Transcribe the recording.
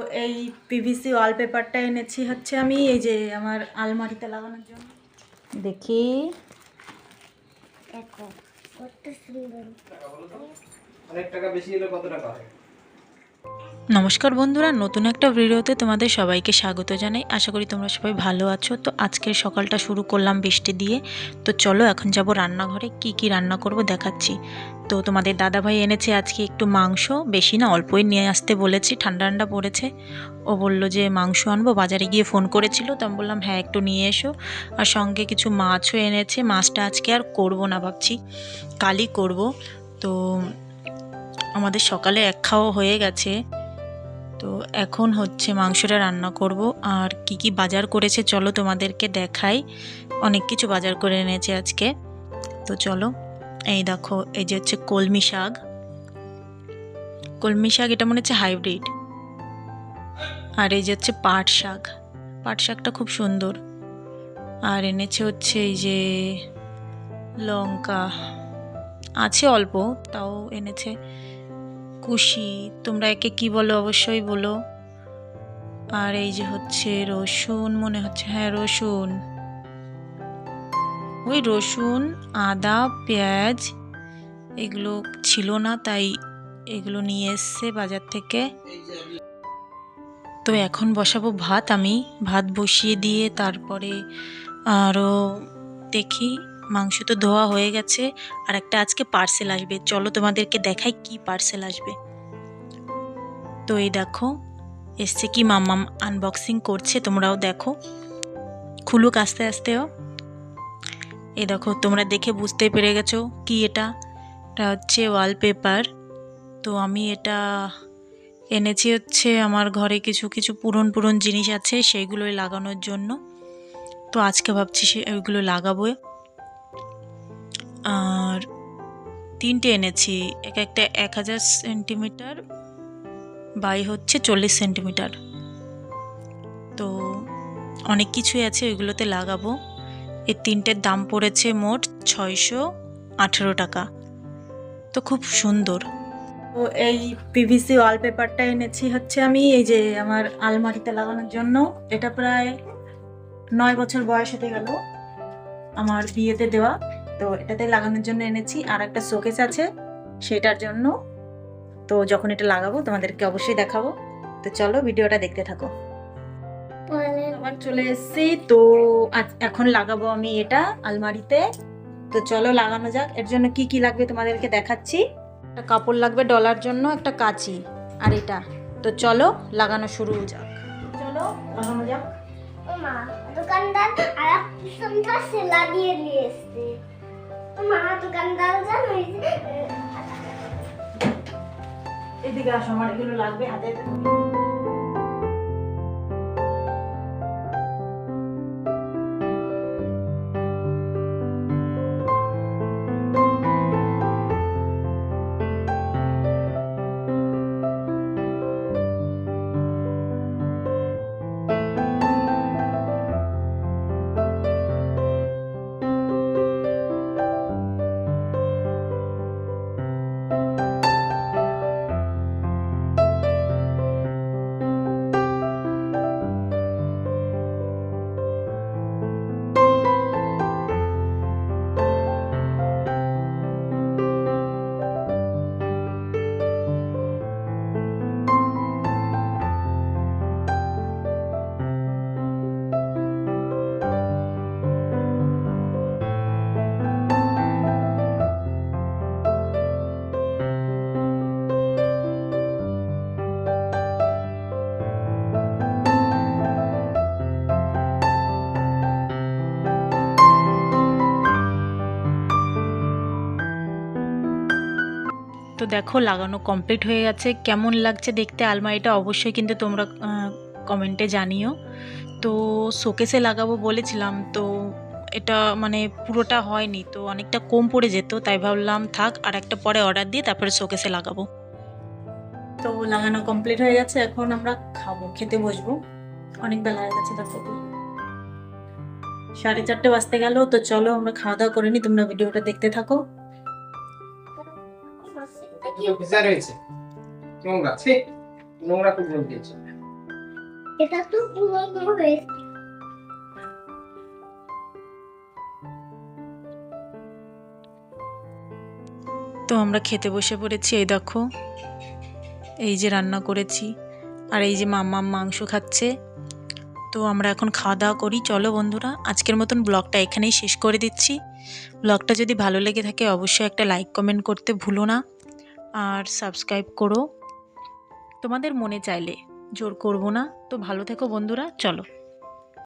তো এই পিভিসি ওয়ালপেপারটা এনেছি হচ্ছে আমি এই যে আমার আলমারিতে লাগানোর জন্য। দেখি। দেখো কত সুন্দর। অনেক টাকা বেশি হলে কত টাকা হয়? নমস্কার বন্ধুরা, নতুন একটা ভিডিওতে তোমাদের সবাইকে স্বাগত জানাই। আশা করি তোমরা সবাই ভালো আছো। তো আজকের সকালটা শুরু করলাম বৃষ্টি দিয়ে। তো চলো এখন যাব রান্নাঘরে, কি কি রান্না করব দেখাচ্ছি। তো তোমাদের দাদাভাই এনেছে আজকে একটু মাংস, বেশি না, অল্পই নিয়ে আসতে বলেছি, ঠান্ডা ঠান্ডা পড়েছে। ও বলল যে মাংস আনব, বাজারে গিয়ে ফোন করেছিল, তো আমি বললাম হ্যাঁ একটু নিয়ে এসো। আর সঙ্গে কিছু মাছও এনেছে। মাছটা আজকে আর করব না, ভাবছি। কালই করব। তো আমাদের সকালে এক খাওয়া হয়ে গেছে। তো এখন হচ্ছে মাংসটা রান্না করব। আর কি কি বাজার করেছে চলো তোমাদেরকে দেখাই। অনেক কিছু বাজার করে এনেছে আজকে। তো চলো, এই দেখো, এই যে হচ্ছে কলমি শাক। কলমি শাক, এটা মনে হচ্ছে হাইব্রিড। আর এই যে হচ্ছে পাট শাক। পাট শাকটা খুব সুন্দর। আর এনেছে হচ্ছে এই যে লঙ্কা। আছে অল্প, তাও এনেছে। কুশি তোমরা একে কি বলো? অবশ্যই বলো। আর এই যে হচ্ছে রসুন, মনে হচ্ছে হ্যাঁ রসুন। ওই রসুন, আদা, পেঁয়াজ, এগুলো ছিল না, তাই এগুলো নিয়ে এসছে বাজার থেকে। তো এখন বসাবো ভাত আমি। ভাত বসিয়ে দিয়ে তারপরে আরও দেখি মাংস তো ধোয়া হয়ে গেছে, আর একটা আজকে পার্সেল আসবে। চলো তোমাদেরকে দেখাই কি পার্সেল আসবে। তো এই দেখো, এসছে কি মাম্মাম আনবক্সিং করছে, তোমরাও দেখো। খুলুক আস্তে আস্তেও এই দেখো, তোমরা দেখে বুঝতে পেরে গেছো কি এটা। এটা হচ্ছে ওয়ালপেপার তো আমি এটা এনেছি হচ্ছে আমার ঘরে কিছু কিছু পুরন পুরন জিনিস আছে, সেইগুলোই লাগানোর জন্য। তো আজকে ভাবছি সে ওইগুলো লাগাবো। আর তিনটে এনেছি। এক একটা এক হাজার সেন্টিমিটার বাই হচ্ছে চল্লিশ সেন্টিমিটার। তো অনেক কিছুই আছে, ওইগুলোতে লাগাবো। এর তিনটের দাম পড়েছে মোট ছয়শো আঠেরো টাকা। তো খুব সুন্দর। তো এই পিভিসি ওয়ালপেপারটা এনেছি হচ্ছে আমি, এই যে আমার আলমারিতে লাগানোর জন্য। এটা প্রায় নয় বছর বয়স হতে গেল আমার বিয়েতে দেওয়া। তো এটাতে লাগানোর জন্য এনেছি আর একটা শোকেস আছে সেটার জন্য। তো যখন এটা লাগাবো তোমাদেরকে অবশ্যই দেখাবো। তো চলো ভিডিওটা দেখতে থাকো। আবার চলে এসেছি। তো এখন লাগাবো আমি এটা আলমারিতে। তো চলো লাগানো যাক। এর জন্য কি কি লাগবে তোমাদেরকে দেখাচ্ছি। একটা কাপড় লাগবে ডলার জন্য একটা কাঁচি আর এটা। তো চলো লাগানো শুরু যাক। চলো লাগানো যাক। ও মা দোকানদার আর সন্ধ্যা সেলা দিয়ে নিয়ে এসছে। এদিকে আসো আমার এগুলো লাগবে হাতে। তো দেখো, লাগানো কমপ্লিট হয়ে গেছে। কেমন লাগছে দেখতে আলমারিটা অবশ্যই কিন্তু তোমরা কমেন্টে জানিও। তো শোকেসে লাগাবো বলেছিলাম, তো এটা মানে পুরোটা হয়নি, তো অনেকটা কম পড়ে যেত, তাই ভাবলাম থাক, আর একটা পরে অর্ডার দিয়ে তারপরে শোকেসে লাগাবো। তো লাগানো কমপ্লিট হয়ে গেছে, এখন আমরা খাব, খেতে বসবো। অনেক বেলা হয়ে গেছে তারপর সাড়ে চারটে বাজতে গেল, তো চলো আমরা খাওয়া দাওয়া করে নি, তোমরা ভিডিওটা দেখতে থাকো। এটা ভিজা রয়েছে? নোংরা ছি নোংরা খুব দিয়েছে। এটা তো পুরনো হয়েছে তো আমরা খেতে বসে পড়েছি এই দেখো। এই যে রান্না করেছি আর এই যে মাম্মা মাংস খাচ্ছে। তো আমরা এখন খাওয়া দাওয়া করি। চলো বন্ধুরা আজকের মতন ব্লগটা এখানেই শেষ করে দিচ্ছি। ব্লগটা যদি ভালো লেগে থাকে অবশ্যই একটা লাইক কমেন্ট করতে ভুলো না। আর সাবস্ক্রাইব করো। তোমাদের মনে চাইলে জোর করব না। তো ভালো থেকো বন্ধুরা চলো।